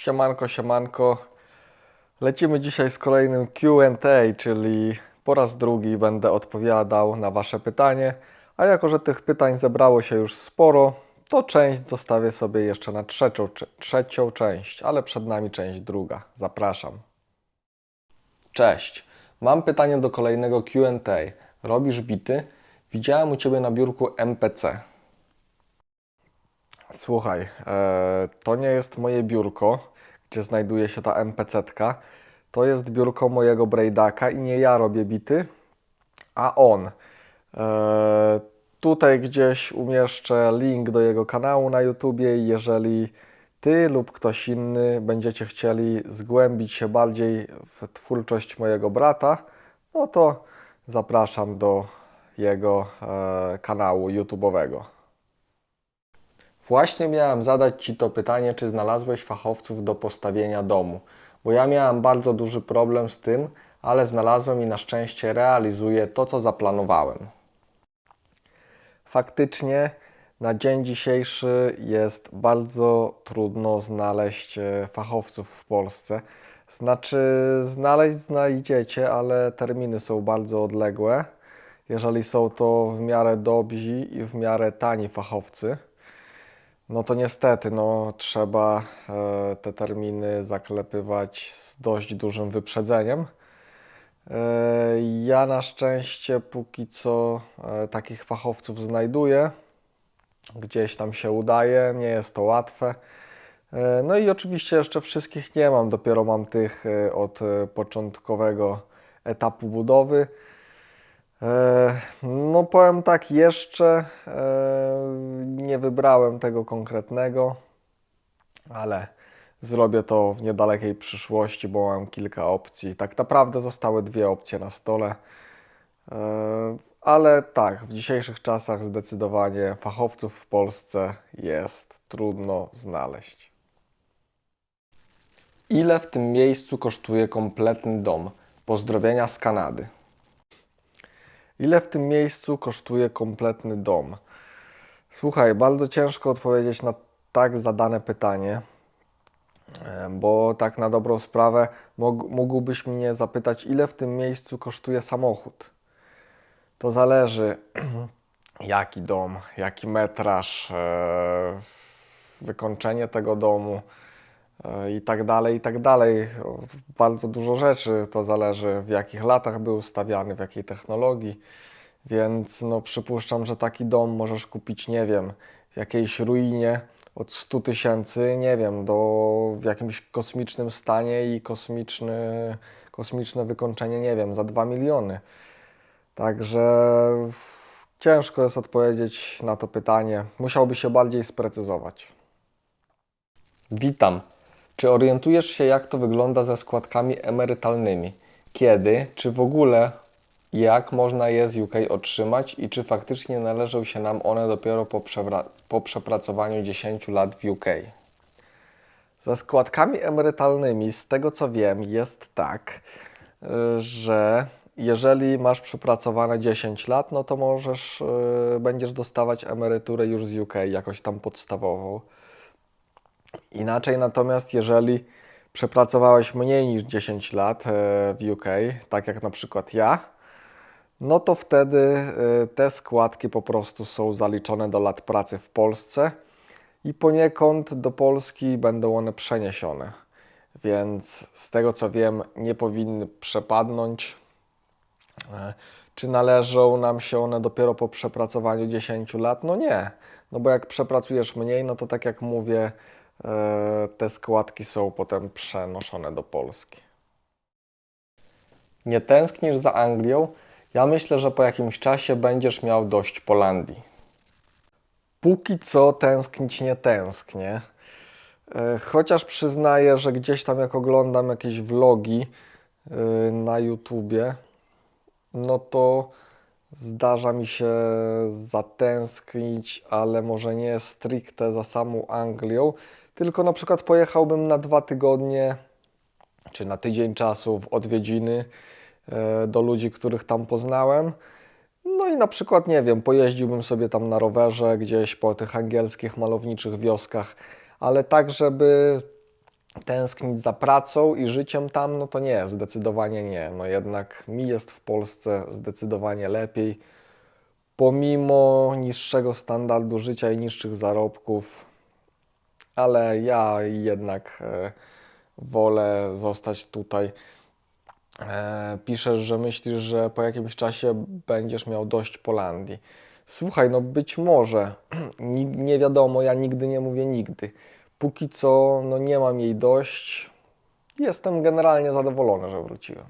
Siemanko, siemanko. Lecimy dzisiaj z kolejnym QA, czyli po raz drugi będę odpowiadał na Wasze pytanie. A jako, że tych pytań zebrało się już sporo, to część zostawię sobie jeszcze na trzecią, trzecią część, ale przed nami część druga. Zapraszam. Cześć. Mam pytanie do kolejnego QA. Robisz bity? Widziałem u Ciebie na biurku MPC. Słuchaj, e, to nie jest moje biurko, gdzie znajduje się ta MPC-tka. To jest biurko mojego Braidaka i nie ja robię bity, a on. E, tutaj gdzieś umieszczę link do jego kanału na YouTubie jeżeli Ty lub ktoś inny będziecie chcieli zgłębić się bardziej w twórczość mojego brata, no to zapraszam do jego e, kanału YouTube'owego. Właśnie miałem zadać Ci to pytanie, czy znalazłeś fachowców do postawienia domu, bo ja miałem bardzo duży problem z tym, ale znalazłem i na szczęście realizuję to, co zaplanowałem. Faktycznie na dzień dzisiejszy jest bardzo trudno znaleźć e, fachowców w Polsce. Znaczy, znaleźć znajdziecie, ale terminy są bardzo odległe. Jeżeli są to w miarę dobrzy i w miarę tani fachowcy, no to niestety, no, trzeba e, te terminy zaklepywać z dość dużym wyprzedzeniem. E, ja na szczęście póki co e, takich fachowców znajduję. Gdzieś tam się udaje, nie jest to łatwe. No i oczywiście jeszcze wszystkich nie mam, dopiero mam tych od początkowego etapu budowy. E, No powiem tak, jeszcze e, nie wybrałem tego konkretnego, ale zrobię to w niedalekiej przyszłości, bo mam kilka opcji. Tak naprawdę zostały dwie opcje na stole. E, Ale tak, w dzisiejszych czasach zdecydowanie fachowców w Polsce jest trudno znaleźć. Ile w tym miejscu kosztuje kompletny dom? Pozdrowienia z Kanady. Ile w tym miejscu kosztuje kompletny dom? Słuchaj, bardzo ciężko odpowiedzieć na tak zadane pytanie, bo tak na dobrą sprawę mógł- mógłbyś mnie zapytać, ile w tym miejscu kosztuje samochód. To zależy, jaki dom, jaki metraż, e, wykończenie tego domu i tak dalej, i tak dalej. Bardzo dużo rzeczy to zależy, w jakich latach był ustawiany, w jakiej technologii. Więc no, przypuszczam, że taki dom możesz kupić, nie wiem, w jakiejś ruinie od 100 tysięcy, nie wiem, do w jakimś kosmicznym stanie i kosmiczny, kosmiczne wykończenie, nie wiem, za 2 miliony. Także ciężko jest odpowiedzieć na to pytanie. Musiałby się bardziej sprecyzować. Witam. Czy orientujesz się, jak to wygląda ze składkami emerytalnymi? Kiedy, czy w ogóle, jak można je z UK otrzymać i czy faktycznie należą się nam one dopiero po, po przepracowaniu 10 lat w UK? Ze składkami emerytalnymi, z tego co wiem, jest tak, że jeżeli masz przepracowane 10 lat, no to możesz, y, będziesz dostawać emeryturę już z UK, jakoś tam podstawową. Inaczej natomiast, jeżeli przepracowałeś mniej niż 10 lat e, w UK, tak jak na przykład ja, no to wtedy e, te składki po prostu są zaliczone do lat pracy w Polsce i poniekąd do Polski będą one przeniesione. Więc z tego co wiem, nie powinny przepadnąć. E, Czy należą nam się one dopiero po przepracowaniu 10 lat? No nie. No bo jak przepracujesz mniej, no to tak jak mówię, te składki są potem przenoszone do Polski. Nie tęsknisz za Anglią? Ja myślę, że po jakimś czasie będziesz miał dość Polandii. Póki co tęsknić nie tęsknię. E, Chociaż przyznaję, że gdzieś tam jak oglądam jakieś vlogi e, na YouTubie, no to zdarza mi się zatęsknić, ale może nie stricte za samą Anglią, tylko na przykład pojechałbym na dwa tygodnie czy na tydzień czasu w odwiedziny e, do ludzi, których tam poznałem. No i na przykład, nie wiem, pojeździłbym sobie tam na rowerze gdzieś po tych angielskich malowniczych wioskach, ale tak, żeby tęsknić za pracą i życiem tam, no to nie, zdecydowanie nie. No jednak mi jest w Polsce zdecydowanie lepiej. Pomimo niższego standardu życia i niższych zarobków, ale ja jednak e, wolę zostać tutaj. E, piszesz, że myślisz, że po jakimś czasie będziesz miał dość Polandii. Słuchaj, no być może, Ni- nie wiadomo, ja nigdy nie mówię nigdy. Póki co, no nie mam jej dość. Jestem generalnie zadowolony, że wróciłem.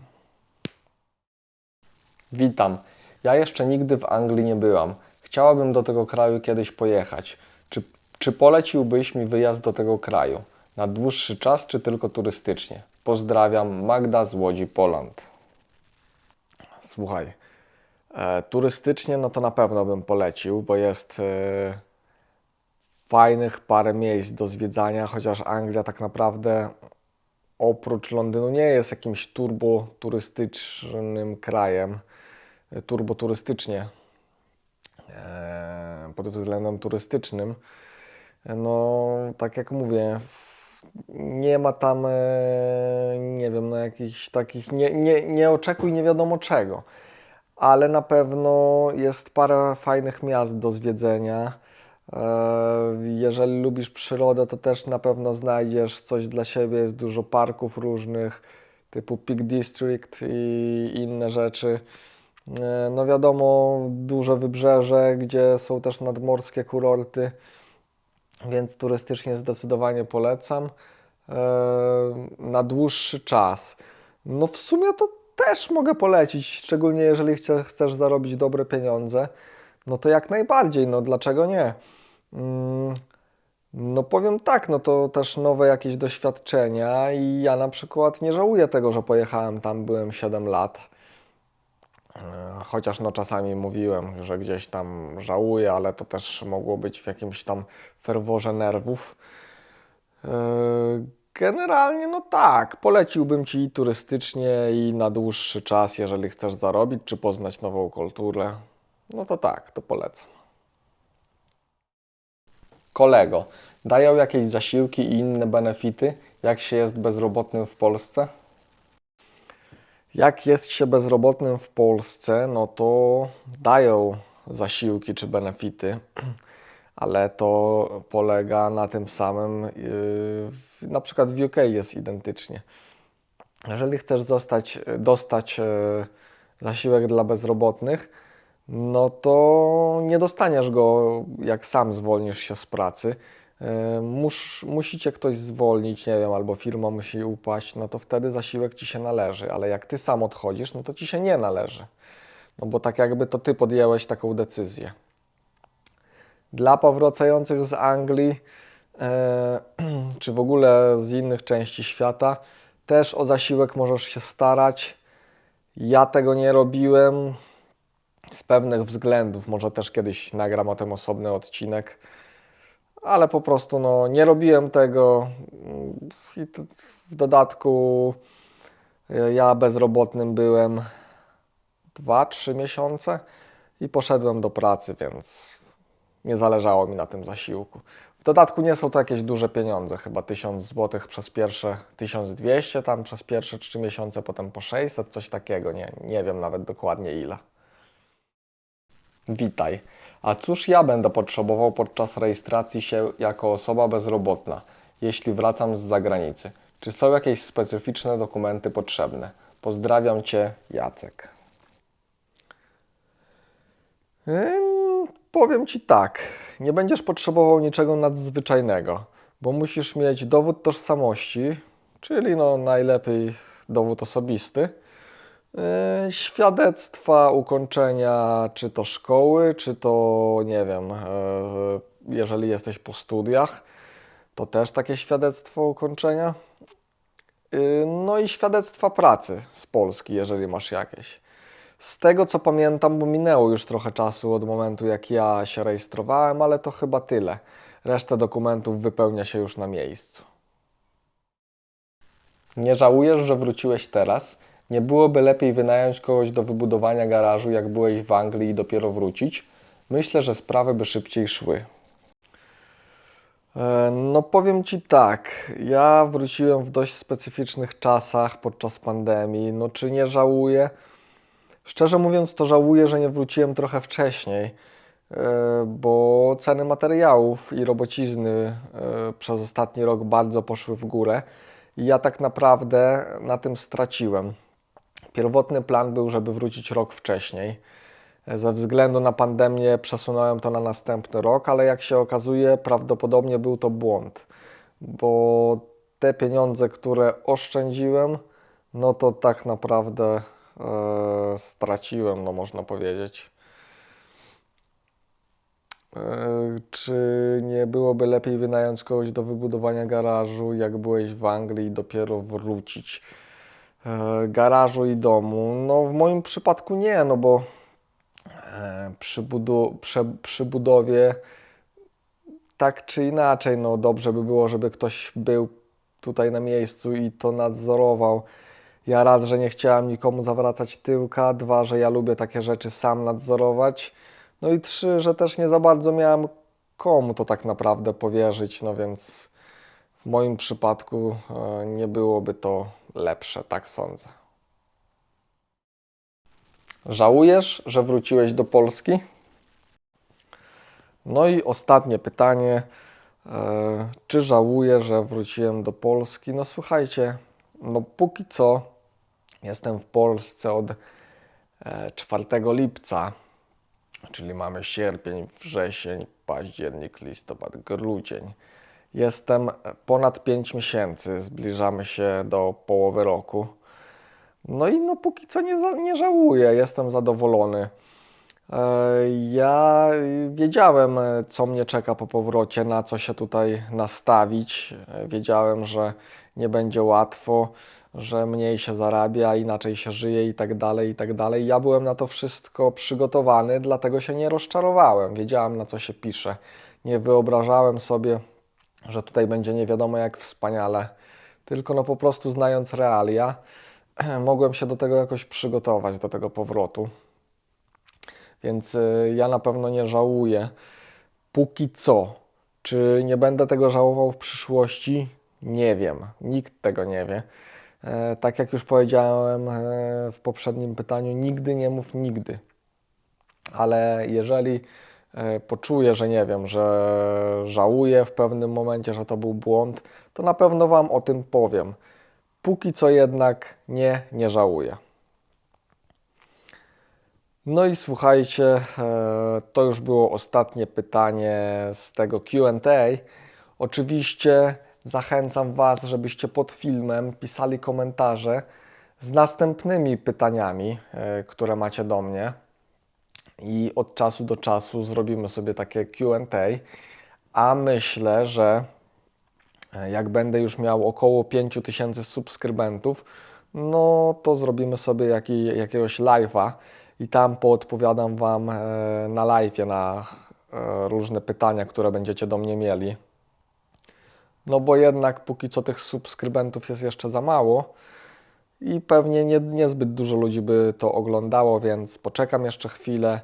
Witam. Ja jeszcze nigdy w Anglii nie byłam. Chciałabym do tego kraju kiedyś pojechać. Czy, czy poleciłbyś mi wyjazd do tego kraju? Na dłuższy czas, czy tylko turystycznie? Pozdrawiam, Magda z Łodzi, Poland. Słuchaj, e, turystycznie no to na pewno bym polecił, bo jest e, fajnych parę miejsc do zwiedzania, chociaż Anglia tak naprawdę oprócz Londynu nie jest jakimś turbo turystycznym krajem, e, turbo turystycznie, e, pod względem turystycznym. No, tak jak mówię, nie ma tam, e, nie wiem, no jakichś takich, nie, nie, nie oczekuj nie wiadomo czego, ale na pewno jest parę fajnych miast do zwiedzenia. E, Jeżeli lubisz przyrodę, to też na pewno znajdziesz coś dla siebie. Jest dużo parków różnych, typu Peak District i inne rzeczy. E, No wiadomo, duże wybrzeże, gdzie są też nadmorskie kurorty, więc turystycznie zdecydowanie polecam. E, Na dłuższy czas. No w sumie to też mogę polecić, szczególnie jeżeli chce- chcesz zarobić dobre pieniądze. No to jak najbardziej, no dlaczego nie? Mm, No powiem tak, no to też nowe jakieś doświadczenia i ja na przykład nie żałuję tego, że pojechałem tam, byłem 7 lat. E, Chociaż no czasami mówiłem, że gdzieś tam żałuję, ale to też mogło być w jakimś tam ferworze nerwów. E, Generalnie no tak, poleciłbym Ci turystycznie i na dłuższy czas, jeżeli chcesz zarobić czy poznać nową kulturę. No to tak, to polecam. Kolego, dają jakieś zasiłki i inne benefity, jak się jest bezrobotnym w Polsce? Jak jest się bezrobotnym w Polsce, no to dają zasiłki czy benefity, ale to polega na tym samym, yy, na przykład w UK jest identycznie. Jeżeli chcesz zostać, dostać e, zasiłek dla bezrobotnych, no to nie dostaniesz go, jak sam zwolnisz się z pracy. E, Mus, musi cię ktoś zwolnić, nie wiem, albo firma musi upaść, no to wtedy zasiłek ci się należy, ale jak ty sam odchodzisz, no to ci się nie należy. No bo tak jakby to ty podjęłeś taką decyzję. Dla powracających z Anglii, e, czy w ogóle z innych części świata, też o zasiłek możesz się starać. Ja tego nie robiłem z pewnych względów. Może też kiedyś nagram o tym osobny odcinek, ale po prostu no, nie robiłem tego. I w dodatku e, ja bezrobotnym byłem 2-3 miesiące i poszedłem do pracy, więc nie zależało mi na tym zasiłku. W dodatku nie są to jakieś duże pieniądze, chyba 1000 zł przez pierwsze 1200, tam przez pierwsze 3 miesiące, potem po 600, coś takiego, nie, nie wiem nawet dokładnie ile. Witaj. A cóż ja będę potrzebował podczas rejestracji się jako osoba bezrobotna, jeśli wracam z zagranicy? Czy są jakieś specyficzne dokumenty potrzebne? Pozdrawiam Cię, Jacek. Ym, Powiem Ci tak, nie będziesz potrzebował niczego nadzwyczajnego, bo musisz mieć dowód tożsamości, czyli no najlepiej dowód osobisty, świadectwa ukończenia czy to szkoły, czy to nie wiem, yy, jeżeli jesteś po studiach, to też takie świadectwo ukończenia. Yy, No i świadectwa pracy z Polski, jeżeli masz jakieś. Z tego co pamiętam, bo minęło już trochę czasu od momentu jak ja się rejestrowałem, ale to chyba tyle. Resztę dokumentów wypełnia się już na miejscu. Nie żałujesz, że wróciłeś teraz? Nie byłoby lepiej wynająć kogoś do wybudowania garażu, jak byłeś w Anglii i dopiero wrócić? Myślę, że sprawy by szybciej szły. E, No powiem Ci tak, ja wróciłem w dość specyficznych czasach podczas pandemii. No czy nie żałuję? Szczerze mówiąc, to żałuję, że nie wróciłem trochę wcześniej, e, bo ceny materiałów i robocizny e, przez ostatni rok bardzo poszły w górę i ja tak naprawdę na tym straciłem. Pierwotny plan był, żeby wrócić rok wcześniej. Ze względu na pandemię przesunąłem to na następny rok, ale jak się okazuje, prawdopodobnie był to błąd, bo te pieniądze, które oszczędziłem, no to tak naprawdę e, straciłem, no można powiedzieć. E, czy nie byłoby lepiej wynająć kogoś do wybudowania garażu, jak byłeś w Anglii i dopiero wrócić? E, garażu i domu? No w moim przypadku nie, no bo e, przy, budu- prze, przy budowie tak czy inaczej, no dobrze by było, żeby ktoś był tutaj na miejscu i to nadzorował. Ja raz, że nie chciałem nikomu zawracać tyłka, dwa, że ja lubię takie rzeczy sam nadzorować, no i trzy, że też nie za bardzo miałem komu to tak naprawdę powierzyć, no więc w moim przypadku e, nie byłoby to lepsze, tak sądzę. Żałujesz, że wróciłeś do Polski? No i ostatnie pytanie. E, Czy żałuję, że wróciłem do Polski? No słuchajcie, no póki co jestem w Polsce od e, 4 lipca, czyli mamy sierpień, wrzesień, październik, listopad, grudzień. Jestem ponad 5 miesięcy, zbliżamy się do połowy roku. No i no póki co nie, nie żałuję, jestem zadowolony. E, Ja wiedziałem, co mnie czeka po powrocie, na co się tutaj nastawić. E, Wiedziałem, że nie będzie łatwo, że mniej się zarabia, inaczej się żyje i tak dalej, i tak dalej. Ja byłem na to wszystko przygotowany, dlatego się nie rozczarowałem. Wiedziałem, na co się pisze. Nie wyobrażałem sobie, że tutaj będzie nie wiadomo jak wspaniale, tylko no po prostu znając realia, mogłem się do tego jakoś przygotować, do tego powrotu. Więc y, ja na pewno nie żałuję. Póki co. Czy nie będę tego żałował w przyszłości? Nie wiem. Nikt tego nie wie. E, tak jak już powiedziałem e, w poprzednim pytaniu, nigdy nie mów nigdy. Ale jeżeli e, poczuję, że nie wiem, że żałuję w pewnym momencie, że to był błąd, to na pewno Wam o tym powiem. Póki co jednak nie, nie żałuję. No i słuchajcie, e, to już było ostatnie pytanie z tego QA. Oczywiście zachęcam Was, żebyście pod filmem pisali komentarze z następnymi pytaniami, e, które macie do mnie. I od czasu do czasu zrobimy sobie takie QA. A myślę, że e, jak będę już miał około 5000 subskrybentów, no to zrobimy sobie jaki, jakiegoś live'a i tam poodpowiadam Wam e, na live'ie na e, różne pytania, które będziecie do mnie mieli. No bo jednak póki co tych subskrybentów jest jeszcze za mało i pewnie nie, niezbyt dużo ludzi by to oglądało, więc poczekam jeszcze chwilę.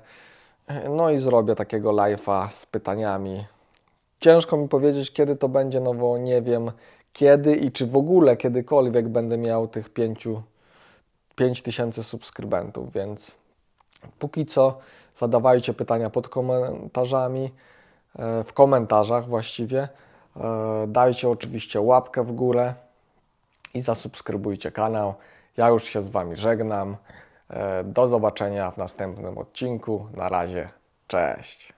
No i zrobię takiego live'a z pytaniami. Ciężko mi powiedzieć, kiedy to będzie, no bo nie wiem kiedy i czy w ogóle kiedykolwiek będę miał tych 5 5000 subskrybentów, więc póki co zadawajcie pytania pod komentarzami, e, w komentarzach właściwie. E, Dajcie oczywiście łapkę w górę i zasubskrybujcie kanał. Ja już się z Wami żegnam. E, Do zobaczenia w następnym odcinku. Na razie, cześć.